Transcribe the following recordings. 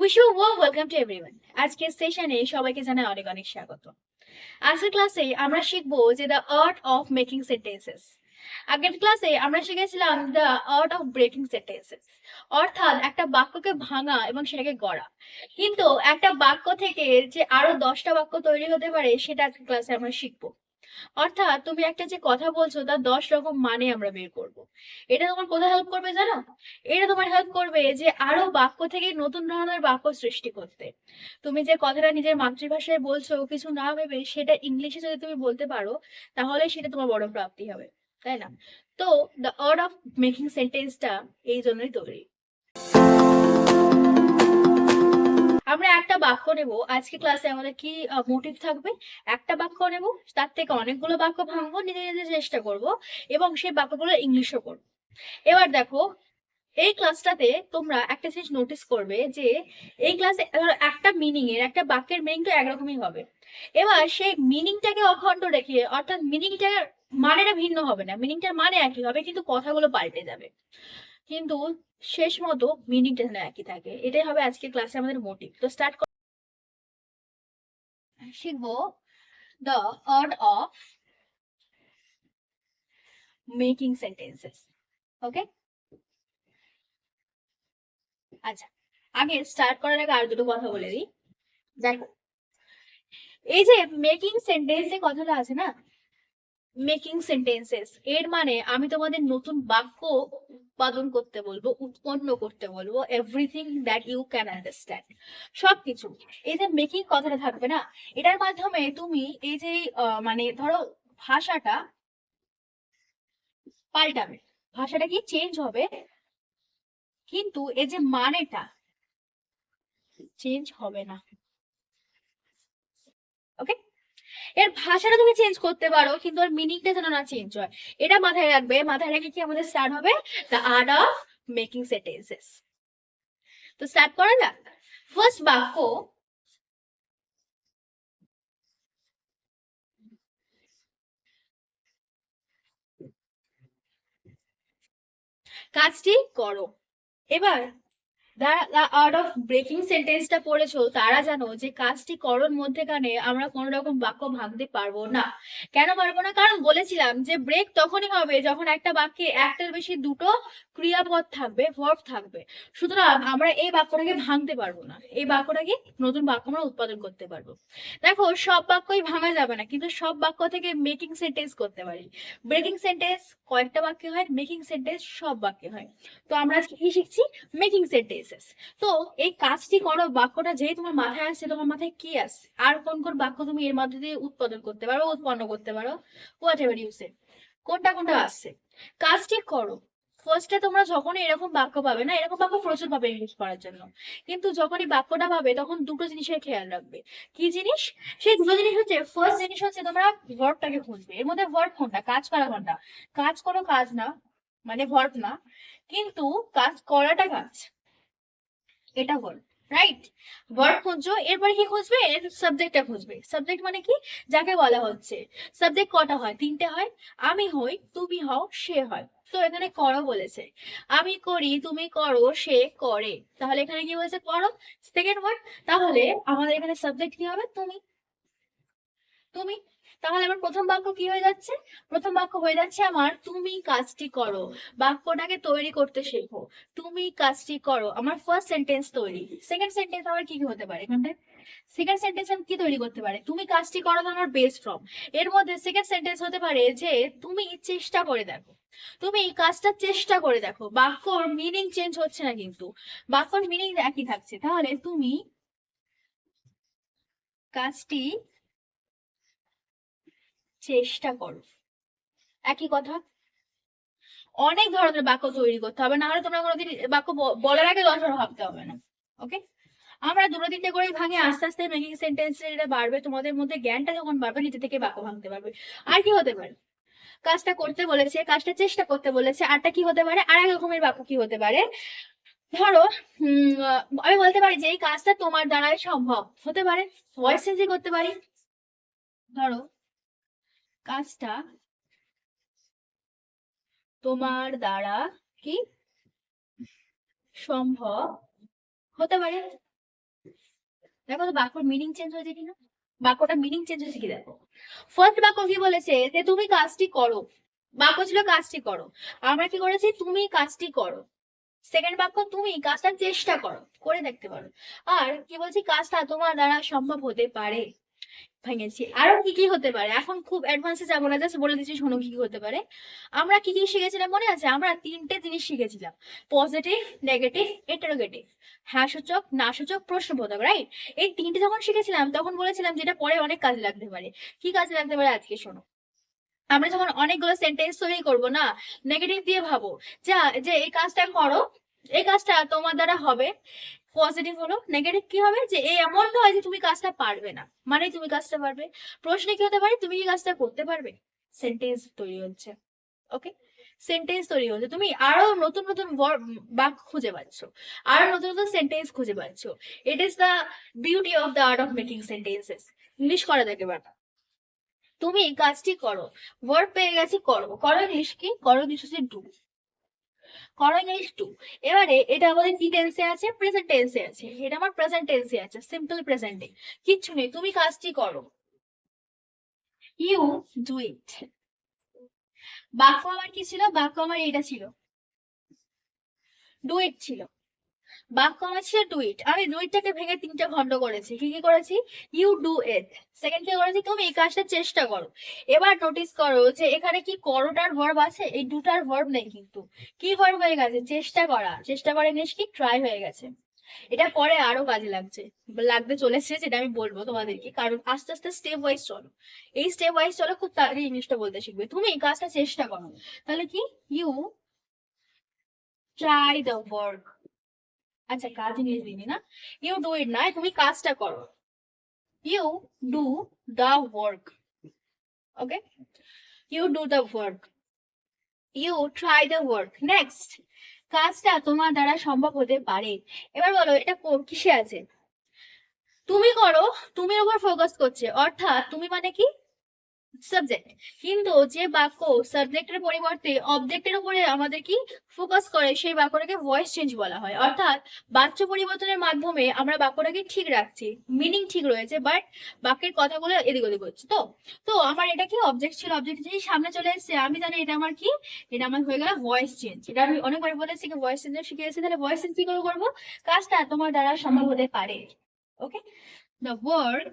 Wish আজকের সেশনে সবাইকে জানাই অনেক অনেক স্বাগত। আজকের ক্লাসে আমরা শিখব যে the art of making sentences আগের ক্লাসে আমরা শিখেছিলাম the art of breaking sentences অর্থাৎ একটা বাক্যকে ভাঙা এবং সেটাকে গড়া। কিন্তু একটা বাক্য থেকে যে আরও দশটা বাক্য তৈরি হতে পারে, সেটা আজকের ক্লাসে আমরা শিখব। অর্থাৎ তুমি একটা যে কথা বলছো, তার দশ রকম মানে আমরা বের করব। এটা তোমার কোথায় হেল্প করবে জানো? এটা তোমার হেল্প করবে যে আরও বাক্য থেকে নতুন ধরনের বাক্য সৃষ্টি করতে। তুমি যে কথাটা নিজের মাতৃভাষায় বলছো, কিছু না ভেবে সেটা ইংলিশে যদি তুমি বলতে পারো, তাহলে সেটা তোমার বড় প্রাপ্তি হবে, তাই না? তো দ্য অর্ড অফ মেকিং সেন্টেন্সটা এই জন্যই তৈরি। আমরা একটা বাক্য নেব। আজকে ক্লাসে আমাদের কি মোটিভ থাকবে? একটা বাক্য নেব, তার থেকে অনেকগুলো বাক্য ভাঙবো, নিজে নিজে চেষ্টা করব এবং সেই বাক্যগুলো ইংলিশও করব। এবার দেখো, এই ক্লাসটাতে তোমরা একটা জিনিস নোটিস করবে যে, এই ক্লাসে একটা মিনিং এর, একটা বাক্যের মিনিং তো একরকমই হবে। এবার সেই মিনিংটাকে অখণ্ড রেখে, অর্থাৎ মিনিংটার মানেটা ভিন্ন হবে না মিনিংটার মানে একই হবে, কিন্তু কথাগুলো পাল্টে যাবে। কিন্তু শেষ মতো মিনিংটা যেন একই থাকে। এটাই হবে আজকের ক্লাসে আমাদের মোটিভ তো স্টার্ট শিখব the art of making sentences okay আচ্ছা আগে স্টার্ট করার আগে আর দুটো কথা বলে দিই। দেখো, এই যে মেকিং সেন্টেন্স যে কথাটা আছে না মেকিং সেন্টেন্সেস এর মানে আমি তোমাদের নতুন বাক্য উৎপাদন করতে বলব, উৎপন্ন করতে বলব everything that you can understand সবকিছু। এই যে মেকিং কথাটা থাকবে না, এটার মাধ্যমে তুমি এই যে মানে ধরো ভাষাটা পাল্টাবে। ভাষাটা কি চেঞ্জ হবে? কিন্তু এই যে মানেটা চেঞ্জ হবে না। ওকে এর ভাষাটা তুমি চেঞ্জ করতে পারো, কিন্তু ওর মিনিংটা যেন না চেঞ্জ হয়। এটা মাথায় রাখবে, মাথায় রেখে কি আমাদের স্টার্ট হবে? The art of making sentences তো স্টার্ট করা যাক। ফার্স্ট বাক্য, কাজটি করো। এবার অফ ব্রেকিং সেন্টেন্সটা পড়েছো, তারা জানো যে কাজটি করণ মধ্যেখানে আমরা কোনো রকম বাক্য ভাঙতে পারব না। কেন পারব না? কারণ বলেছিলাম যে ব্রেক তখনই হবে যখন একটা বাক্যে একটার বেশি দুটো ক্রিয়াপদ থাকবে ভার্ব থাকবে। সুতরাং আমরা এই বাক্যটাকে ভাঙতে পারব না। এই বাক্যটাকে নতুন বাক্য আমরা উৎপাদন করতে পারব। দেখো, সব বাক্যই ভাঙা যাবে না, কিন্তু সব বাক্য থেকে মেকিং সেন্টেন্স করতে পারি। ব্রেকিং সেন্টেন্স কয়েকটা বাক্যে হয় মেকিং সেন্টেন্স সব বাক্যে হয়। তো আমরা আজকে কি শিখছি? মেকিং সেন্টেন্সেস তো এই কাজটি করো, বাক্যটা যেই তোমার মাথায় আসছে, তোমার মাথায় কি আসছে? আর কোন কোন বাক্য তুমি এর মধ্যে দিয়ে উৎপাদন করতে পারো, উৎপন্ন করতে পারো হোয়াট এভার ইউ সে কোনটা কোনটা আসছে? কাজটি করো। ফার্স্টে তোমরা যখনই এরকম বাক্য পাবে না, এরকম বাক্য প্রচুর পাবে ইংলিশ করার জন্য। কিন্তু যখনই বাক্যটা পাবে, তখন দুটো জিনিসের খেয়াল রাখবে। কি জিনিস? সেই দুটো জিনিস হচ্ছে ফার্স্ট জিনিস হচ্ছে তোমরা ভার্বটাকে খুঁজবে। এর মধ্যে ভার্ব কোনটা? কাজ করা কোনটা? কাজ কোনো কাজ না মানে ভার্ব না, কিন্তু কাজ করাটা কাজ। এটা ভার্ব রাইট ভার্ব খুঁজছো, এরপরে কি খুঁজবে? এর সাবজেক্টটা খুঁজবে। সাবজেক্ট মানে কি? যাকে বলা হচ্ছে। সাবজেক্ট কটা হয়? তিনটে হয়। আমি হই, তুমি হও, সে হয়। তো এখানে করো বলেছে। আমি করি, তুমি করো, সে করে। তাহলে এখানে কি বলেছে? করো। সেকেন্ড ওয়ার্ড তাহলে আমাদের এখানে সাবজেক্ট কি হবে? তুমি। তুমি তাহলে আমার প্রথম বাক্য কি হয়ে যাচ্ছে? প্রথম বাক্য হয়ে যাচ্ছে আমার, তুমি কাজটি করো। বাক্যটাকে তৈরি করতে শেখো। তুমি কাজটি করো। আমার ফার্স্ট সেন্টেন্স তৈরি। সেকেন্ড সেন্টেন্স আমার কি কি হতে পারে সেকেন্ড সেন্টেন্স আমি কি তৈরি করতে পারে? তুমি কাজটি করো তো আমার বেস ফ্রম এর মধ্যে সেকেন্ড সেন্টেন্স হতে পারে যে, তুমি চেষ্টা করে দেখো। তুমি এই কাজটা চেষ্টা করে দেখো। বাক্যর মিনিং চেঞ্জ হচ্ছে না কিন্তু। বাক্যর মিনিং একই থাকছে। তাহলে তুমি কাজটি চেষ্টা করো। একই কথা, অনেক ধরনের বাক্য তৈরি করতে হবে না হলে তোমরা কোনোদিন বাক্য বলার আগে দশবার ভাবতে হবে না, ওকে? আমরা দুটো তিনটে করেই ভাঙি, আস্তে আস্তে মেকিং সেন্টেন্স এটা বাড়বে, তোমাদের মধ্যে জ্ঞানটা যখন বাড়বে, নিজে থেকে বাক্য ভাঙতে পারবে। আর কি হতে পারে? কাজটা করতে বলেছে, কাজটা চেষ্টা করতে বলেছে, আরটা কি হতে পারে? আর এক রকমের বাক্য কি হতে পারে? ধরো আমি বলতে পারি যে এই কাজটা তোমার দ্বারাই সম্ভব, হতে পারে? ভয়েস চেঞ্জ করতে পারি। ধরো কাজটা তোমার দ্বারা কি সম্ভব? হতে পারে। দেখো তো বাক্যর মিনিং চেঞ্জ হয়েছে কিনা? বাক্যটা মিনিং চেঞ্জ হয়েছে কি দেখো? ফার্স্ট বাক্য কি বলেছে? যে তুমি কাজটি করো। বাক্য ছিল কাজটি করো। আমরা কি করেছি? তুমি কাজটি করো। সেকেন্ড বাক্য, তুমি কাজটা চেষ্টা করো। করে দেখতে পারো। আর কি বলছি? কাজটা তোমার দ্বারা সম্ভব হতে পারে। ভেঙেছি। আরও কি কি হতে পারে? এখন খুব অ্যাডভান্সে যাব না জাস্ট বলে দিচ্ছি, শোনো কি কি হতে পারে। আমরা কি কি শিখেছিলাম মনে আছে? আমরা তিনটে জিনিস শিখেছিলাম। পজিটিভ নেগেটিভ ইন্টারোগেটিভ হ্যাঁ সূচক না সূচক প্রশ্নবোধক রাইট এই তিনটে যখন শিখেছিলাম, তখন বলেছিলাম যেটা পরে অনেক কাজে লাগতে পারে। কি কাজে লাগতে পারে আজকে শোনো। আমরা যখন অনেকগুলো সেন্টেন্স তৈরি করব না নেগেটিভ দিয়ে ভাবো, যা, যে এই কাজটা করো, এই কাজটা তোমার দ্বারা হবে। পজিটিভ হলো নেগেটিভ কি হবে? যে এই এমন নয় যে তুমি কাজটা পারবে না। মানে তুমি কাজটা পারবে। প্রশ্নে কি হতে পারে? তুমি কি কাজটা করতে পারবে? সেন্টেন্স তৈরি হচ্ছে। ওকে সেন্টেন্স তৈরি হচ্ছে। তুমি আরও নতুন নতুন বাক্য খুঁজে পাচ্ছ। আরও নতুন নতুন সেন্টেন্স খুঁজে পাচ্ছ। It is the beauty of the art of making sentences English করা দেখে বাটা তুমি কাজটি করো। ওয়ার্ড পেয়ে গেছি, করো। করো ইংলিশ কি? করো ইংলিশ ডু করো ইংলিশ টু এবারে এটা আমাদের কি টেন্সে আছে? প্রেজেন্ট টেন্সে আছে। এটা আমার প্রেজেন্ট টেন্সে আছে। সিম্পল প্রেজেন্টে কিচ্ছু নেই। তুমি কাজটি করো। ইউ ডু ইট বাক্য আমার কি ছিল? বাক্য আমার এটা ছিল। ডু ইট ছিল। বাক্য আমার ছিল ডু ইট আমি ডু ইটটাকে ভেঙে তিনটা খণ্ড করেছি, কি কি করেছি? ইউ ডু ইট সেকেন্ড কি করেছি? তুমি এই কাজটা চেষ্টা করো। এবার নোটিস করো যে এখানে কি করোটার ভার্ব আছে? এই দুটার ভার্ব নেই কিন্তু। কি ভার্ব হয়ে গেছে? চেষ্টা করা। চেষ্টা করা জিনিস কি? ট্রাই হয়ে গেছে। এটা পরে আরও কাজে লাগছে। লাগতে চলেছে যেটা আমি বলব তোমাদেরকে। কারণ আস্তে আস্তে স্টেপ ওয়াইজ চলো। এই স্টেপ ওয়াইজ চলো, খুব তাড়াতাড়ি ইংলিশটা বলতে শিখবে। তুমি এই কাজটা চেষ্টা করো। তাহলে কি? ইউ ট্রাই দ্য ওয়ার্ক আচ্ছা কাজ ইংলিশ দিনি না? ইউ ডু ইট না? তুমি কাজটা করো। You do the work okay you do the work you try the work next কাজটা তোমার দ্বারা সম্ভব হতে পারে। এবার বলো, এটা কিসে আছে? তুমি করো তুমির উপর ফোকাস করছে। অর্থাৎ, তুমি মানে কি? সাবজেক্ট কিন্তু যে বাক্য সাবজেক্টের পরিবর্তে অবজেক্টের উপরে আমাদের কি ফোকাস করে, সেই বাক্যটাকে ভয়েস চেঞ্জ বলা হয়। অর্থাৎ বাচ্য পরিবর্তনের মাধ্যমে আমরা বাক্যটাকে ঠিক রাখছি মিনিং ঠিক রয়েছে বাট বাক্যের কথাগুলো এদিক ওদিক হচ্ছে, তো? তো আমার এটা কি অবজেক্ট ছিল? অবজেক্ট যেই সামনে চলে এসেছে। আমি জানি এটা আমার কি? এটা আমার হয়ে গেল ভয়েস চেঞ্জ এটা আমি অনেকবার বলেছি ভয়েস চেঞ্জ শিখেছি তাহলে ভয়েস চেঞ্জ কি করে করব? কাজটা তোমার দ্বারা সম্ভব হতে পারে। ওকে দ্য ওয়ার্ড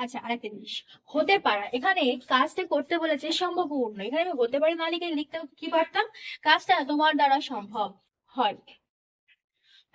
আচ্ছা আরেকটা জিনিস। হতে পারা। এখানে কাজটা করতে বলেছে সম্ভবপূর্ণ এখানে আমি হতে পারি না লিখে লিখতে কি পারতাম? কাজটা তোমার দ্বারা সম্ভব হয়।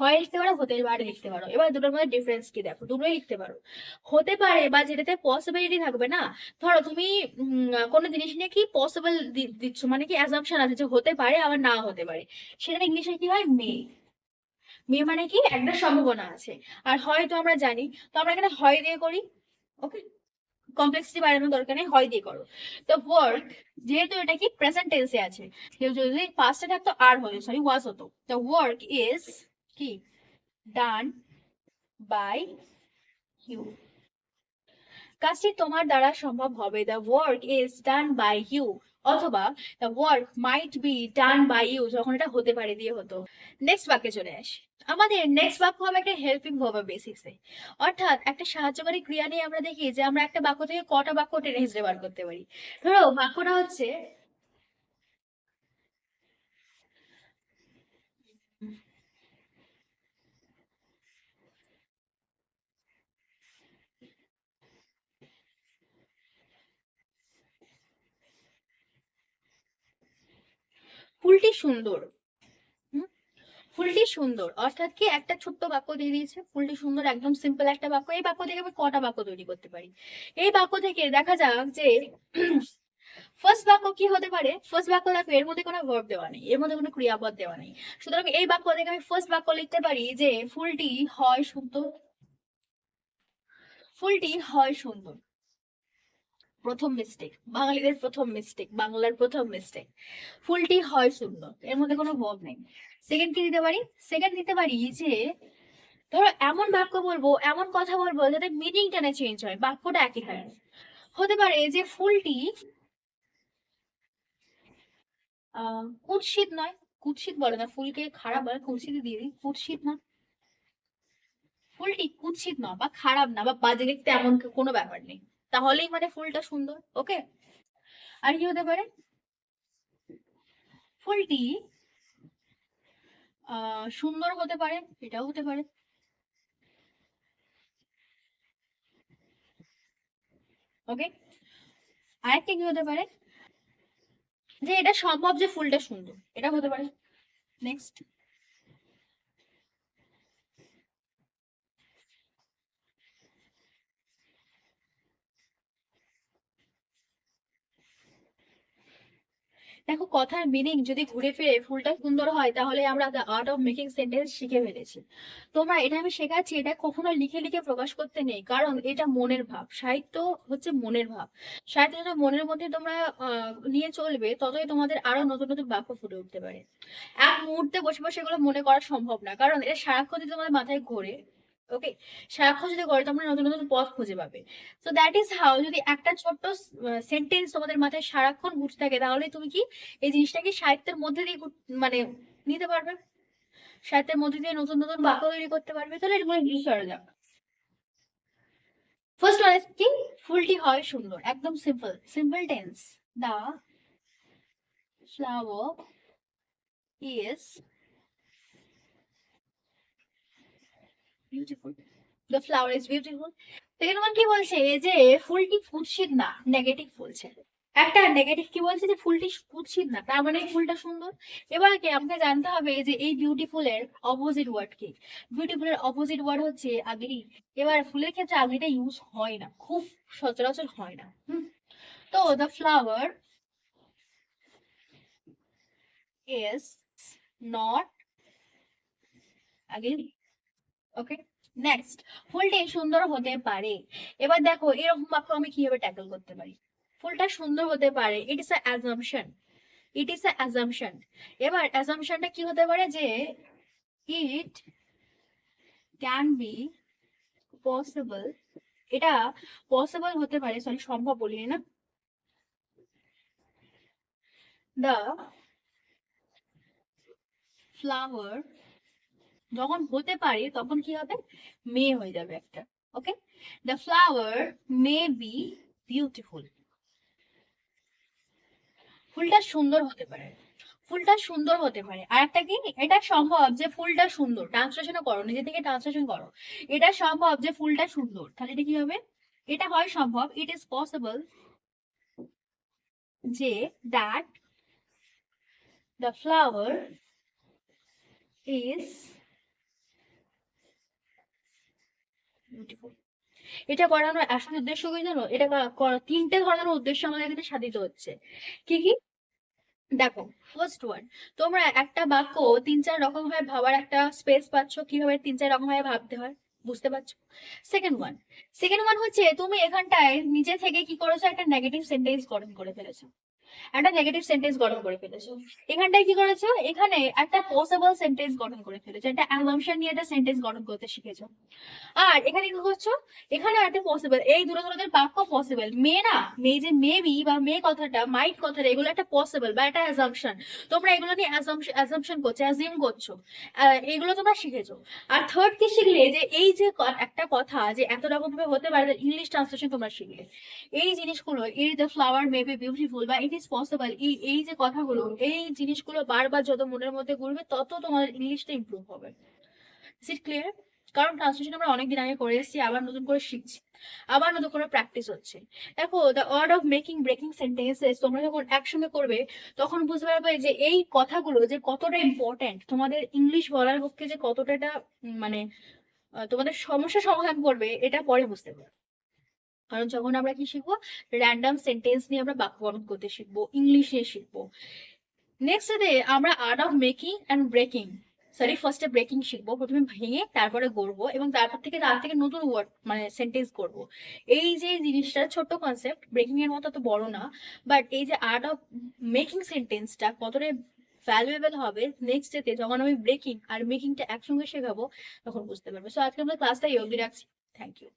হয় লিখতে পারো, হতে পারে লিখতে পারো। এবার দুটোর মধ্যে ডিফারেন্স কি দেখো? দুটোই লিখতে পারো। হতে পারে বা যেটাতে পসিবিলিটি থাকবে না, ধরো তুমি কোনো জিনিস নিয়ে কি পসিবল দিচ্ছ? মানে কি অ্যাজাম্পশন আছে যে হতে পারে আবার না হতে পারে। সেটা ইংলিশে কি হয়? মে মে মানে কি? একটা সম্ভাবনা আছে। আর হয়তো আমরা জানি। তো আমরা এখানে হয় দিয়ে করি। ওকে কমপ্লেক্সিটি বাড়ানোর দরকার নেই, হয় দিয়ে করো। তো ওয়ার্ক যেহেতু এটা কি প্রেজেন্ট টেন্সে আছে, কেউ যদি পাস্টে থাকতো, আর সরি ওয়াজ হতো। দ্য ওয়ার্ক ইজ কি? ডান বাই ইউ কাজটি তোমার দ্বারা সম্ভব হবে। The work is done by you অথবা the work might be done by you যখন এটা হতে পারে, দিয়ে হতো। নেক্সট বাক্যে চলে আসি। আমাদের নেক্সট বাক্য হবে একটা হেল্পিং ভার্ব বেসিসে অর্থাৎ একটা সাহায্যকারী ক্রিয়া নিয়ে আমরা দেখি যে আমরা একটা বাক্য থেকে কটা বাক্য টেনে হিসেবে বার করতে পারি ধরো, বাক্যটা হচ্ছে ফুলটি সুন্দর? ফুলটি সুন্দর। অর্থাৎ কি একটা ছোট্ট বাক্য দিয়ে দিয়েছে, ফুলটি সুন্দর, একদম সিম্পল একটা বাক্য। এই বাক্য থেকে আমি কটা বাক্য তৈরি করতে পারি? এই বাক্য থেকে দেখা যাক যে ফার্স্ট বাক্য কি হতে পারে? ফার্স্ট বাক্য দেখো, এর মধ্যে কোনো ভার্ব দেওয়া নেই, এর মধ্যে কোনো ক্রিয়াপদ দেওয়া নেই। সুতরাং এই বাক্য থেকে আমি ফার্স্ট বাক্য লিখতে পারি যে, ফুলটি হয় সুন্দর, ফুলটি হয় সুন্দর। প্রথম মিস্টেক বাঙালিদের প্রথম মিস্টেক বাংলার প্রথম মিস্টেক ফুলটি হয় সুন্দর এর মধ্যে কোনো ভাব নেই। সেকেন্ড কি দিতে পারি? সেকেন্ড দিতে পারি যে, ধরো এমন বাক্য বলব, এমন কথা বলব যাতে মিনিংটা না চেঞ্জ হয়, বাক্যটা একই থাকে হতে পারে যে ফুলটি কুৎসিত নয়। কুৎসিত বলে না, ফুলকে খারাপ বলে, কুৎসিত দিয়ে দিই, কুৎসিত না। ফুলটি কুৎসিত না বা খারাপ না বা বাজে দেখতে এমন কোনো ব্যাপার নেই। তাহলেই মানে ফুলটা সুন্দর ওকে আর কি হতে পারে? ফুলটি সুন্দর হতে পারে, এটাও হতে পারে। ওকে আরেকটা কি হতে পারে? যে এটা সম্ভব যে ফুলটা সুন্দর, এটা হতে পারে। নেক্সট দেখো, কথার মিনিং যদি ঘুরে ফিরে ফুলটা সুন্দর হয়, তাহলে আমরা the art of making sentence শিখে ফেলেছি। তোমরা, এটা আমি শেখাচ্ছি, এটা কখনো লিখে লিখে প্রকাশ করতে নেই, কারণ এটা মনের ভাব। সাহিত্য হচ্ছে মনের ভাব। সাহিত্য যত মনের মধ্যে তোমরা নিয়ে চলবে, ততই তোমাদের আরও নতুন নতুন বাক্য ফুটে উঠতে পারে। এক মুহূর্তে বসে বসে এগুলো মনে করা সম্ভব না, কারণ এটা সারাক্ষণ তোমাদের মাথায় ঘোরে ওকে সারাক্ষণ যদি করে তোমরা নতুন নতুন পথ খুঁজে পাবে। তো দ্যাট ইজ হাউ যদি একটা ছোট্ট সেন্টেন্স তোমাদের মাথায় সারাক্ষণ ঘুরতে থাকে তাহলে তুমি কি এই জিনিসটাকে সাহিত্যের মধ্যে দিয়ে মানে নিতে পারবে? সাহিত্যের মধ্যে দিয়ে নতুন নতুন বাক্য তৈরি করতে পারবে তাহলে এগুলো জিনিস করা যাক ফার্স্ট ওয়ান কি? ফুলটি হয় সুন্দর একদম simple simple tense the flower is beautiful the flower is beautiful second one কি বলছে? যে ফুলটি কুৎসিত না নেগেটিভ বলছে একটা নেগেটিভ কি বলছে? যে ফুলটি কুৎসিত না, তার মানে ফুলটা সুন্দর। এবার কি আমাকে জানতে হবে যে এই বিউটিফুল এর অপোজিট ওয়ার্ড কি? বিউটিফুল এর অপোজিট ওয়ার্ড হচ্ছে আগলি এবার ফুলের ক্ষেত্রে আগলিটা ইউজ হয় না, খুব সচরাচর হয় না। তো the flower is not ugly okay next ফুলটি সুন্দর হতে পারে। এবার দেখো, এরকম বাক্য আমি কীভাবে ট্যাকল করতে পারি? ফুলটা সুন্দর হতে পারে ইট ইস অ্যাজাম্পশন ইট ইস অ্যাজাম্পশন এবার অ্যাজাম্পশনটা কি হতে পারে যে ইট ক্যান বি পসিবল এটা পসিবল হতে পারে সরি সম্ভব বলি না। দ্য ফ্লাওয়ার যখন হতে পারে তখন কি হবে? মে হয়ে যাবে একটা okay the flower may be beautiful ফুলটা সুন্দর হতে পারে, ফুলটা সুন্দর হতে পারে। আর একটা কি? এটা সম্ভব যে ফুলটা সুন্দর। ট্রান্সলেশনও করো, নিজে থেকে ট্রান্সলেশন করো। এটা সম্ভব যে ফুলটা সুন্দর। তাহলে এটা কি হবে? এটা হয় সম্ভব ইট ইজ পসিবল যে দ্যাট দ্য ফ্লাওয়ার ইজ এটা করানোর আসল উদ্দেশ্য কি জানো? এটা তিনটে ধরনের উদ্দেশ্য আমাদের এখানে সাধিত হচ্ছে। কি কি? দেখো ফার্স্ট ওয়ান তোমরা একটা বাক্য তিন চার রকম ভাবে ভাবার একটা স্পেস পাচ্ছ, কীভাবে তিন চার রকম ভাবে ভাবতে হয়, বুঝতে পারছ? সেকেন্ড ওয়ান সেকেন্ড ওয়ান হচ্ছে তুমি এখানটায় নিজে থেকে কি করেছ, একটা নেগেটিভ সেন্টেন্স গঠন করে ফেলেছো। একটা নেগেটিভ সেন্টেন্স গঠন করে ফেলেছো। এখানটায় কি করেছ? এখানে একটা পসিবল সেন্টেন্স গঠন করে ফেলেছো। একটা অ্যাজাম্পশন নিয়ে একটা সেন্টেন্স গঠন করতে শিখেছো। আর এখানে কি করছ? এখানে একটা পসিবল এই দুটো ধরনের বাক্য পসিবল মে না মে যে মেবি বা মে কথাটা মাইট কথাটা, এগুলো একটা পসিবল বা একটা অ্যাসাম্পশন তোমরা এগুলো নিয়ে অ্যাসাম্পশন করছ অ্যাজিউম করছ। এগুলো তোমরা শিখেছো। আর থার্ড কি শিখলে? যে এই যে একটা কথা যে এত রকম ভাবে হতে পারে ইংলিশ ট্রান্সলেশন তোমরা শিখলে। এই জিনিসগুলো, এই the flower may be beautiful বা ইট ইজ পসিবল এই এই যে কথাগুলো, এই জিনিসগুলো বারবার যত মনের মধ্যে ঘুরবে, তত তোমাদের ইংলিশটা ইমপ্রুভ হবে। ইট ক্লিয়ার কারণ ট্রান্সলেশন আমরা অনেকদিন আগে করে এসেছি, আবার নতুন করে শিখছি, আবার নতুন করে প্র্যাকটিস হচ্ছে। দেখো the art of making breaking sentences তোমরা যখন একসঙ্গে করবে, তখন বুঝতে পারবে যে এই কথাগুলো যে কতটা ইম্পর্ট্যান্ট তোমাদের ইংলিশ বলার পক্ষে যে কতটা এটা মানে তোমাদের সমস্যা সমাধান করবে, এটা পরে বুঝতে পারবে। কারণ যখন আমরা কি শিখব? র্যান্ডম সেন্টেন্স নিয়ে আমরা বাক্য গঠন করতে শিখব ইংলিশে শিখব। নেক্সট ডে আমরা art of making and breaking sorry ফার্স্টে ব্রেকিং শিখব, প্রথমে ভেঙে তারপরে গড়বো এবং তারপর থেকে তার থেকে নতুন ওয়ার্ড মানে সেন্টেন্স করব এই যে জিনিসটা, ছোট্ট কনসেপ্ট ব্রেকিং এর মতো তো বড় না বাট এই যে আর্ট অফ মেকিং সেন্টেন্সটা কতটা ভ্যালুয়েবল হবে নেক্সট ডেতে যখন আমি ব্রেকিং আর মেকিংটা একসঙ্গে শেখাবো, তখন বুঝতে পারবে। সো আজকে আমরা ক্লাসটা অবধি রাখছি। Thank you